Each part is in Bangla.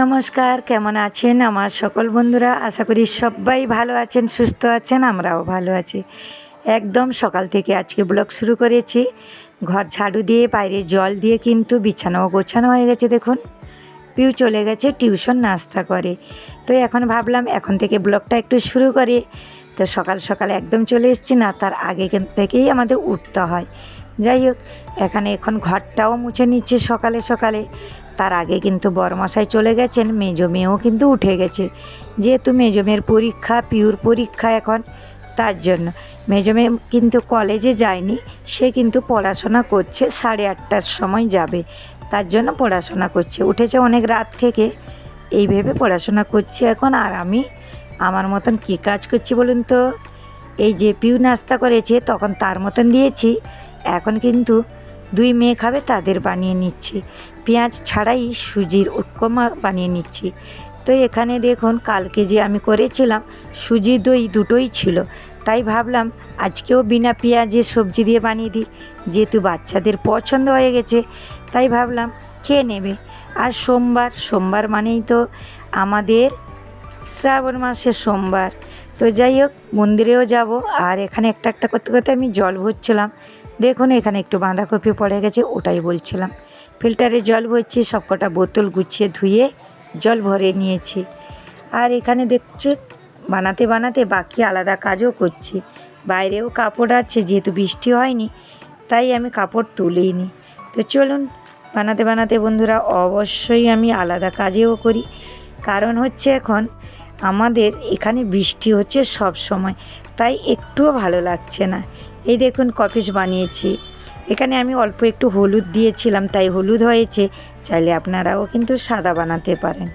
নমস্কার, কেমন আছেন আমার সকল বন্ধুরা? আশা করি সবাই ভালো আছেন, সুস্থ আছেন, আমরাও ভালো আছি। একদম সকাল থেকে আজকে ব্লগ শুরু করেছি। ঘর ঝাড়ু দিয়ে, বাইরে জল দিয়ে কিন্তু বিছানাও গোছানো হয়ে গেছে দেখুন। পিউ চলে গেছে টিউশন নাস্তা করে। তো এখন ভাবলাম এখন থেকে ব্লগটা একটু শুরু করে। তো সকাল সকাল একদম চলে এসেছি না, তার আগে থেকেই আমাদের উঠতে হয়। যাই হোক, এখানে এখন ঘরটাও মুছে নিচ্ছে সকালে সকালে। তার আগে কিন্তু বরমশাই চলে গেছেন, মেজো মেয়েও কিন্তু উঠে গেছে। যেহেতু মেজো মেয়ের পরীক্ষা, পিউর পরীক্ষা এখন, তার জন্য। মেজো মেয়ে কিন্তু কলেজে যায়নি, সে কিন্তু পড়াশোনা করছে, সাড়ে আটটার সময় যাবে। তার জন্য পড়াশোনা করছে। উঠেছে অনেক রাত থেকে, এই ভেবে পড়াশোনা করছি এখন। আর আমি আমার মতন কী কাজ করছি বলুন তো? এই যে পিউ নাস্তা করেছে, তখন তার মতন দিয়েছি। এখন কিন্তু দুই মেয়ে খাবে তাদের বানিয়ে নিচ্ছি। পেঁয়াজ ছাড়াই সুজির উপমা বানিয়ে নিচ্ছি। তো এখানে দেখুন, কালকে যে আমি করেছিলাম, সুজি দই দুটোই ছিল। তাই ভাবলাম, আজকেও বিনা পেঁয়াজে সবজি দিয়ে বানিয়ে দিই। যেহেতু বাচ্চাদের পছন্দ হয়ে গেছে, তাই ভাবলাম খেয়ে নেবে। আর সোমবার সোমবার মানেই তো আমাদের শ্রাবণ মাসের সোমবার। তো যাই হোক, মন্দিরেও যাব। আর এখানে একটা একটা করতে করতে আমি জল ভরছিলাম। দেখুন, এখানে একটু বাঁধাকপি পড়ে গেছে, ওটাই বলছিলাম। ফিল্টারে জল ভরছি, সবকটা বোতল গুছিয়ে ধুয়ে জল ভরে নিয়েছি। আর এখানে দেখছেন বানাতে বানাতে বাকি আলাদা কাজও করছি। বাইরেও কাপড় আছে, যেহেতু বৃষ্টি হয়নি, তাই আমি কাপড় তুলিনি। তো চলুন, বানাতে বানাতে বন্ধুরা, অবশ্যই আমি আলাদা কাজেও করি। কারণ হচ্ছে এখন আমাদের এখানে বৃষ্টি হচ্ছে সব সময় তাই একটুও ভালো লাগছে না। এই দেখুন কফিস বানিয়েছি। এখানে আমি অল্প একটু হলুদ দিয়েছিলাম, তাই হলুদ হয়েছে। চাইলে আপনারাও কিন্তু সাদা বানাতে পারেন।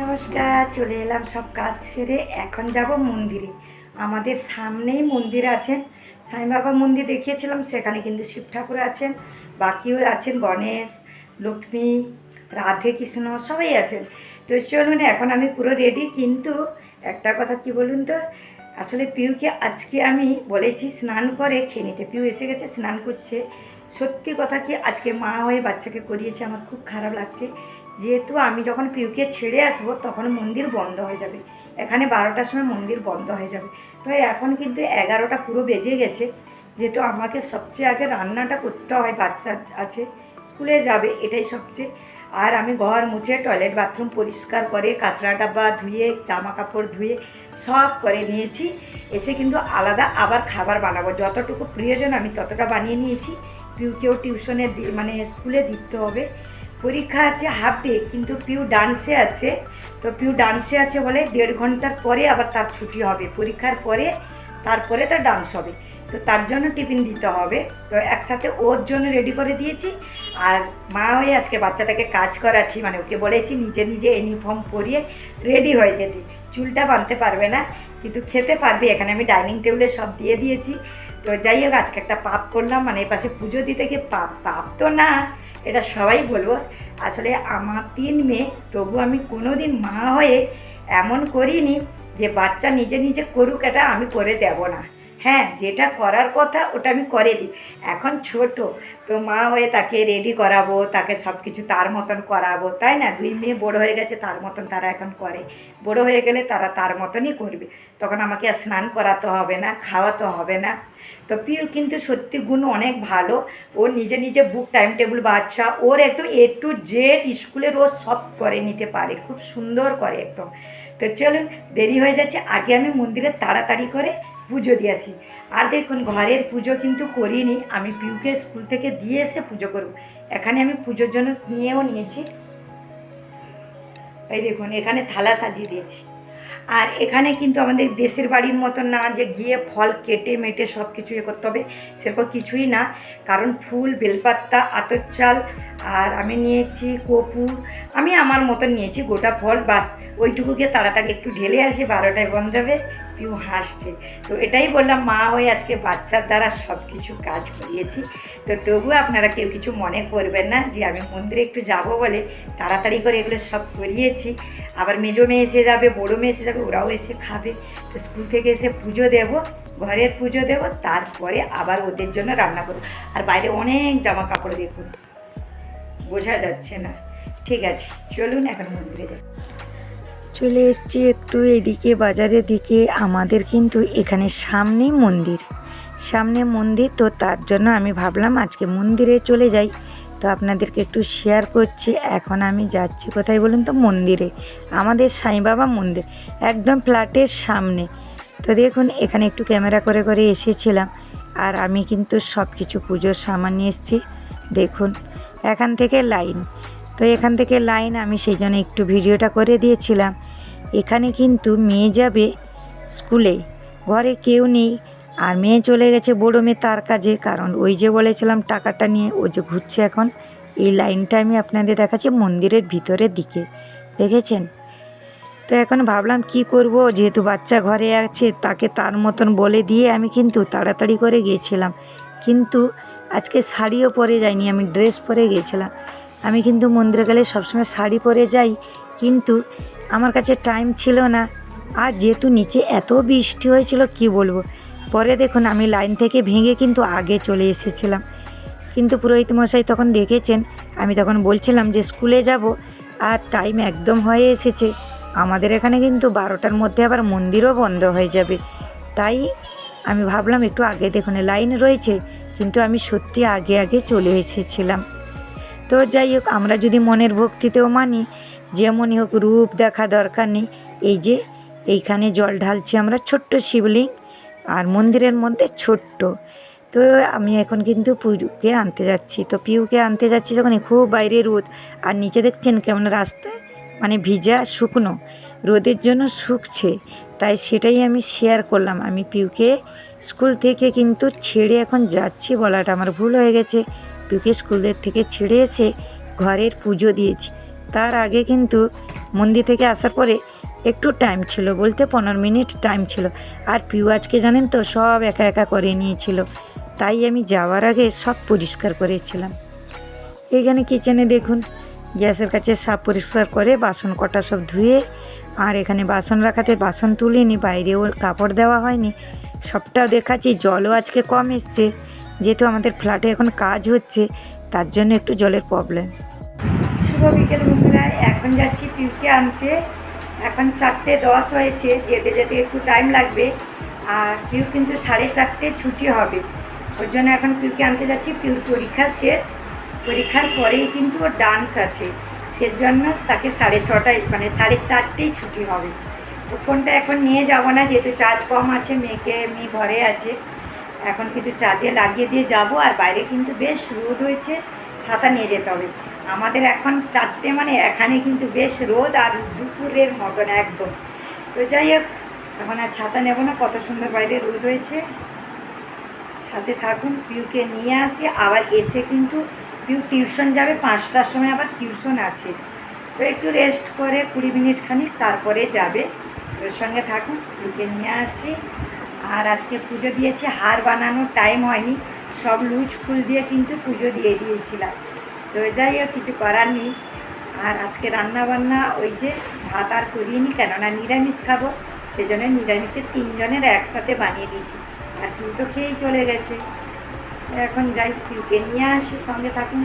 নমস্কার, চলে এলাম সব কাজ সেরে। এখন যাব মন্দিরে। আমাদের সামনেই মন্দির আছেন। সাই বাবা মন্দির দেখিয়েছিলাম, সেখানে কিন্তু শিব ঠাকুর আছেন, বাকিও আছেন, গণেশ, লক্ষ্মী, রাধে কৃষ্ণ, সবাই আছেন। তো চলুন, এখন আমি পুরো রেডি কিন্তু একটা কথা কি বলুন তো? আসলে পিউকে আজকে আমি বলেছি স্নান করে খেয়ে নিতে। পিউ এসে গেছে, স্নান করছে। সত্যি কথা কি, আজকে মা হয়ে বাচ্চাকে করিয়েছে, আমার খুব খারাপ লাগছে। যেহেতু আমি যখন পিউকে ছেড়ে আসব, তখন মন্দির বন্ধ হয়ে যাবে। এখানে বারোটার সময় মন্দির বন্ধ হয়ে যাবে। তো এখন কিন্তু এগারোটা পুরো বেজে গেছে। যেহেতু আমাকে সবচেয়ে আগে রান্নাটা করতে হয়, বাচ্চা আছে, স্কুলে যাবে, এটাই সবচেয়ে। আর আমি ঘর মুছে টয়লেট বাথরুম পরিষ্কার করে কাঁচড়া ডাব্বা ধুয়ে, জামা কাপড় ধুয়ে সব করে নিয়েছি। এসে কিন্তু আলাদা আবার খাবার বানাবো। যতটুকু প্রয়োজন আমি ততটা বানিয়ে নিয়েছি। পিউকেও টিউশনে দি- মানে স্কুলে দিতে হবে। পরীক্ষা আছে হাফ ডে কিন্তু পিউ ডান্সে আছে। তো পিউ ডান্সে আছে বলে দেড় ঘণ্টার পরে আবার তার ছুটি হবে। পরীক্ষার পরে তারপরে তার ডান্স হবে। তো তার জন্য টিফিন দিতে হবে। তো একসাথে ওর জন্য রেডি করে দিয়েছি। আর মা হয়ে আজকে বাচ্চাটাকে কাজ করাচ্ছি মানে ওকে বলেছি নিজে নিজে ইউনিফর্ম পরিয়ে রেডি হয়ে যেতে। চুলটা বাঁধতে পারবে না, কিন্তু খেতে পারবে। এখানে আমি ডাইনিং টেবিলে সব দিয়ে দিয়েছি। তো যাই হোক, আজকে একটা পাপ করলাম। মানে এই পাশে পুজো দিতে গিয়ে পাপ পাপ তো না, এটা সবাই বলব। আসলে আমার তিন মেয়ে, তবু আমি কোনো দিন মা হয়ে এমন করিনি যে বাচ্চা নিজে নিজে করুক, এটা আমি করে দেব না। হ্যাঁ যেটা করার কথা ওটা আমি করে দিই। এখন ছোট, তো মা হয়ে তাকে রেডি করাবো, তাকে সব কিছু তার মতন করাবো, তাই না? দুই মেয়ে বড় হয়ে গেছে, তার মতন তারা এখন করে। বড় হয়ে গেলে তারা তার মতনই করবে। তখন আমাকে আর স্নান করাতে হবে না, খাওয়াতে হবে না। তো পিউর কিন্তু সত্যি গুণ অনেক ভালো। ও নিজে নিজে বুক টাইম টেবিল বাচ্চা। ওর একদম এ টু জেড স্কুলের ও সব করে নিতে পারে, খুব সুন্দর করে একদম। তো চলুন, দেরি হয়ে যাচ্ছে। আগে আমি মন্দিরে তাড়াতাড়ি করে পুজো দিয়েছি। আর দেখুন, ঘরের পুজো কিন্তু করিনি। আমি পিউকে স্কুল থেকে দিয়ে এসে পুজো করব। এখানে আমি পুজোর জন্য নিয়েও নিয়েছি। এই দেখুন, এখানে থালা সাজিয়ে দিয়েছি। আর এখানে কিন্তু আমাদের দেশের বাড়ির মতন না যে গিয়ে ফল কেটে মেটে সব কিছু ইয়ে করতে হবে, সেরকম কিছুই না। কারণ ফুল বেলপাত্তা আতর চাল, আর আমি নিয়েছি কপুর, আমি আমার মতন নিয়েছি গোটা ফল, বাস। ওইটুকুকে তাড়াতাড়ি একটু ঢেলে আসি, বারোটায় বন্ধ হবে, পিউ হাসছে। তো এটাই বললাম, মা হয়ে আজকে বাচ্চার দ্বারা সব কিছু কাজ করিয়েছি। তো তবুও আপনারা কেউ কিছু মনে করবেন না যে আমি মন্দিরে একটু যাব বলে তাড়াতাড়ি করে এগুলো সব করিয়েছি। আবার মেজো মেয়ে এসে যাবে, বড়ো মেয়ে এসে যাবে, ওরাও এসে খাবে। তো স্কুল থেকে এসে পুজো দেব, ঘরের পুজো দেব, তারপরে আবার ওদের জন্য রান্না করব। আর বাইরে অনেক জামা কাপড় দেখুন, বোঝা যাচ্ছে না। ঠিক আছে, চলুন এখন মন্দিরে যাই। চলে এসছি একটু এদিকে, বাজারের দিকে। আমাদের কিন্তু এখানে সামনেই মন্দির। সামনে মন্দির, তো তার জন্য আমি ভাবলাম আজকে মন্দিরে চলে যাই। তো আপনাদেরকে একটু শেয়ার করছি, এখন আমি যাচ্ছি কোথায় বলুন তো? মন্দিরে, আমাদের সাই বাবা মন্দির, একদম ফ্ল্যাটের সামনে। তো দেখুন, এখানে একটু ক্যামেরা করে করে এসেছিলাম, আর আমি কিন্তু সব কিছু পুজোর সামান নিয়ে এসেছি। দেখুন, এখান থেকে লাইন তো এখান থেকে লাইন আমি সেই জন্য একটু ভিডিওটা করে দিয়েছিলাম। এখানে কিন্তু মেয়ে যাবে স্কুলে ঘরে কেউ নেই আর মেয়ে চলে গেছে বড়ো মেয়ে তার কাজে, কারণ ওই যে বলেছিলাম টাকাটা নিয়ে ও যে ঘুরছে এখন, এই লাইনটা আমি আপনাদের দেখাচ্ছি মন্দিরের ভিতরের দিকে। দেখেছেন? তো এখন ভাবলাম কি করব, যেহেতু বাচ্চা ঘরে আছে, তাকে তার মতন বলে দিয়ে আমি কিন্তু তাড়াতাড়ি করে গিয়েছিলাম। কিন্তু আজকে শাড়িও পরে যাইনি, আমি ড্রেস পরে গিয়েছিলাম। আমি কিন্তু মন্দিরে গেলে সবসময় শাড়ি পরে যাই, কিন্তু আমার কাছে টাইম ছিল না। আর যেহেতু নিচে এত বৃষ্টি হয়েছিল, কি বলব? পরে দেখুন আমি লাইন থেকে ভেঙে কিন্তু আগে চলে এসেছিলাম। কিন্তু পুরোহিত মশাই তখন দেখেছেন, আমি তখন বলছিলাম যে স্কুলে যাব আর টাইম একদম হয়ে এসেছে। আমাদের এখানে কিন্তু বারোটার মধ্যে আবার মন্দিরও বন্ধ হয়ে যাবে। তাই আমি ভাবলাম একটু আগে দেখুন লাইন রয়েছে, কিন্তু আমি সত্যি আগে আগে চলে এসেছিলাম। তো যাই হোক, আমরা যদি মনের ভক্তিতেও মানি, যেমনই হোক রূপ দেখা দরকার নেই, এই যে এইখানে জল ঢালছি আমরা ছোট্ট শিবলিং আর মন্দিরের মধ্যে ছোট্ট। তো আমি এখন কিন্তু পিউকে আনতে যাচ্ছি। তো পিউকে আনতে যাচ্ছি যখন খুব বাইরে রোদ, আর নিচে দেখছেন কেমন রাস্তায়? মানে ভিজা, শুকনো। রোদের জন্য শুকছে। তাই সেটাই আমি শেয়ার করলাম। আমি পিউকে স্কুল থেকে কিন্তু ছেড়ে এখন যাচ্ছি বলাটা আমার ভুল হয়ে গেছে। পিউকে স্কুলের থেকে ছেড়ে এসে ঘরের পুজো দিয়েছি। তার আগে কিন্তু মন্দির থেকে আসার পরে একটু টাইম ছিল, বলতে পনেরো মিনিট টাইম ছিল। আর পিউ আজকে জানেন তো, সব একা একা করে নিয়েছিল। তাই আমি যাওয়ার আগে সব পরিষ্কার করেছিলাম। এখানে কিচেনে দেখুন, গ্যাসের কাছে সাপ পরিষ্কার করে বাসন কটা সব ধুয়ে, আর এখানে বাসন রাখাতে বাসন তুলিনি, বাইরেও কাপড় দেওয়া হয়নি। সবটাও দেখাচ্ছি, জলও আজকে কম এসছে। যেহেতু আমাদের ফ্ল্যাটে এখন কাজ হচ্ছে, তার জন্য একটু জলের প্রবলেম শুভ বিকেল বন্ধুরা, এখন যাচ্ছি পিউকে আনতে। এখন চারটে দশ হয়েছে, যেতে যেতে একটু টাইম লাগবে। আর পিউ কিন্তু সাড়ে চারটে ছুটি হবে। ওর জন্য এখন পিউকে আনতে যাচ্ছি পিউর পরীক্ষা শেষ। পরীক্ষার পরেই কিন্তু ওর ডান্স আছে। সেজন্য তাকে সাড়ে ছটায় মানে সাড়ে চারটেই ছুটি হবে। তো ফোনটা এখন নিয়ে যাব না, যেহেতু চার্জ কম আছে, মেয়েকে, মেয়ে ঘরে আছে। এখন কিন্তু চার্জে লাগিয়ে দিয়ে যাব। আর বাইরে কিন্তু বেশ রোদ হয়েছে, ছাতা নিয়ে যেতে হবে। আমাদের এখন চারটে মানে এখানে কিন্তু বেশ রোদ আর দুপুরের মতন একদম। তো যাই হোক, এখন আর ছাতা নেব না, কত সুন্দর বাইরে রোদ হয়েছে। সাথে থাকুন পিউকে নিয়ে আসি। আবার এসে কিন্তু পিউ টিউশন যাবে, পাঁচটার সময় আবার টিউশন আছে। তো একটু রেস্ট করে কুড়ি মিনিট খানিক, তারপরে যাবে। ওর সঙ্গে থাকুন পিউকে নিয়ে আসি। আর আজকে পুজো দিয়েছি, হার বানানোর টাইম হয়নি। সব লুজ ফুল দিয়ে কিন্তু পুজো দিয়ে দিয়েছিলাম। তো যাই হোক, কিছু করার নেই। আর আজকে রান্না বান্না ওই যে ভাত আর করিনি কেননা নিরামিষ খাব। সেজন্য নিরামিষের তিনজনের একসাথে বানিয়ে দিয়েছি। আর পিউ তো খেয়েই চলে গেছে। এখন যাই পিউকে নিয়ে আসি, সঙ্গে থাকুন।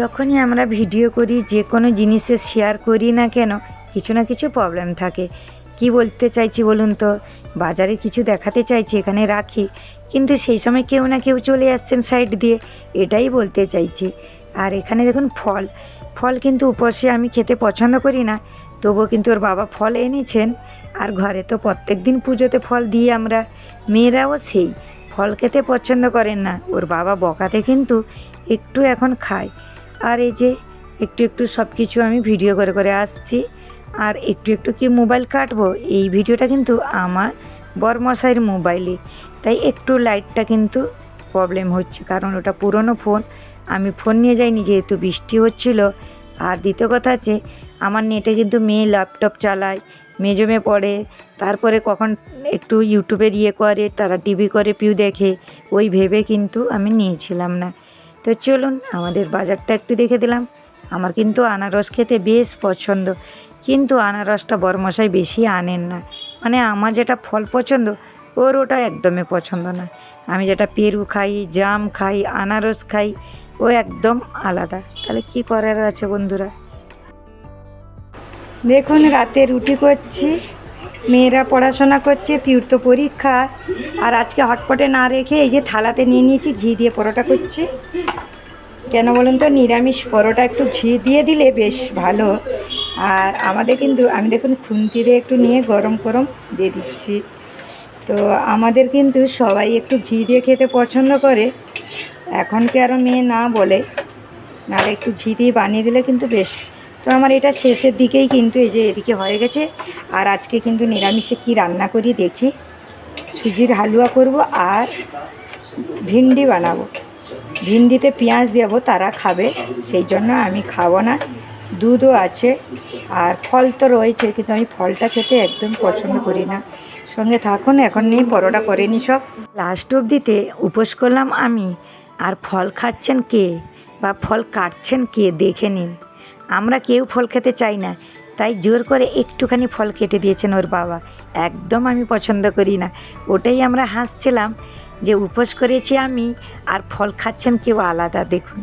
যখনই আমরা ভিডিও করি, যে কোনো জিনিসের শেয়ার করি না কেন, কিছু না কিছু প্রবলেম থাকে। কি বলতে চাইছি বলুন তো? বাজারে কিছু দেখাতে চাইছি, এখানে রাখি। কিন্তু সেই সময় কেউ না কেউ চলে আসছেন সাইড দিয়ে। এটাই বলতে চাইছি। আর এখানে দেখুন ফল। ফল কিন্তু উপসে আমি খেতে পছন্দ করি না। তবুও কিন্তু ওর বাবা ফল এনেছেন। আর ঘরে তো প্রত্যেক দিন পুজোতে ফল দিই আমরা। মেয়েরাও সেই। ফল খেতে পছন্দ করেন না। ওর বাবা বকাতে কিন্তু একটু এখন খায়। আর এই যে একটু একটু সব কিছু আমি ভিডিও করে করে আসছি। আর একটু একটু কি মোবাইল কাটবো? এই ভিডিওটা কিন্তু আমার বরমশাইয়ের মোবাইলে। তাই একটু লাইটটা কিন্তু প্রবলেম হচ্ছে, কারণ ওটা পুরনো ফোন। আমি ফোন নিয়ে যাইনি, যেহেতু বৃষ্টি হচ্ছিল। আর দ্বিতীয় কথা আছে আমার নেটে কিন্তু মেয়ে ল্যাপটপ চালায় মেজমে পড়ে। তারপরে কখন একটু ইউটিউবের ইয়ে করে, তারা টিভি করে, পিউ দেখে, ওই ভেবে কিন্তু আমি নিয়েছিলাম না। তো চলুন, আমাদের বাজারটা একটু দেখে দিলাম। আমার কিন্তু আনারস খেতে বেশ পছন্দ। কিন্তু আনারসটা বরমশাই বেশি আনেন না। মানে আমার যেটা ফল পছন্দ, ওর ওটা একদমই পছন্দ না। আমি যেটা পেরু খাই, জাম খাই, আনারস খাই, ও একদম আলাদা। তাহলে কি করার আছে বন্ধুরা? দেখুন, রাতে রুটি করছি, মেয়েরা পড়াশোনা করছে, পিউর তো পরীক্ষা। আর আজকে হটপটে না রেখে এই যে থালাতে নিয়ে নিয়েছি, ঘি দিয়ে পরোটা করছি। কেন বলুন তো, নিরামিষ পরোটা একটু ঘি দিয়ে দিলে বেশ ভালো। আর আমাদের কিন্তু, আমি দেখুন খুন্তি দিয়ে একটু নিয়ে গরম গরম দিয়ে দিচ্ছি। তো আমাদের কিন্তু সবাই একটু ঘি দিয়ে খেতে পছন্দ করে। এখন কি আরও মেয়ে না বলে, নাহলে একটু ঘি দিয়ে বানিয়ে দিলে কিন্তু বেশ। তো আমার এটা শেষের দিকেই কিন্তু এই যে এদিকে হয়ে গেছে। আর আজকে কিন্তু নিরামিষে কি রান্না করি দেখি। সুজির হালুয়া করব আর ভিন্ডি বানাবো। ভিন্ডিতে পেঁয়াজ দেবো, তারা খাবে, সেই জন্য আমি খাব না। দুধও আছে আর ফল তো রয়েছে, কিন্তু আমি ফলটা খেতে একদম পছন্দ করি না। সঙ্গে থাকুন, এখন নিয়ে পরোটা করে নি সব। লাস্ট অবধিতে উপোস করলাম আমি, আর ফল খাচ্ছেন কে বা ফল কাটছেন কে দেখে নিন। আমরা কেউ ফল খেতে চাই না, তাই জোর করে একটুখানি ফল কেটে দিয়েছেন ওর বাবা। একদম আমি পছন্দ করি না। ওটাই আমরা হাসছিলাম যে উপোস করেছি আমি, আর ফল খাচ্ছেন কেউ আলাদা, দেখুন।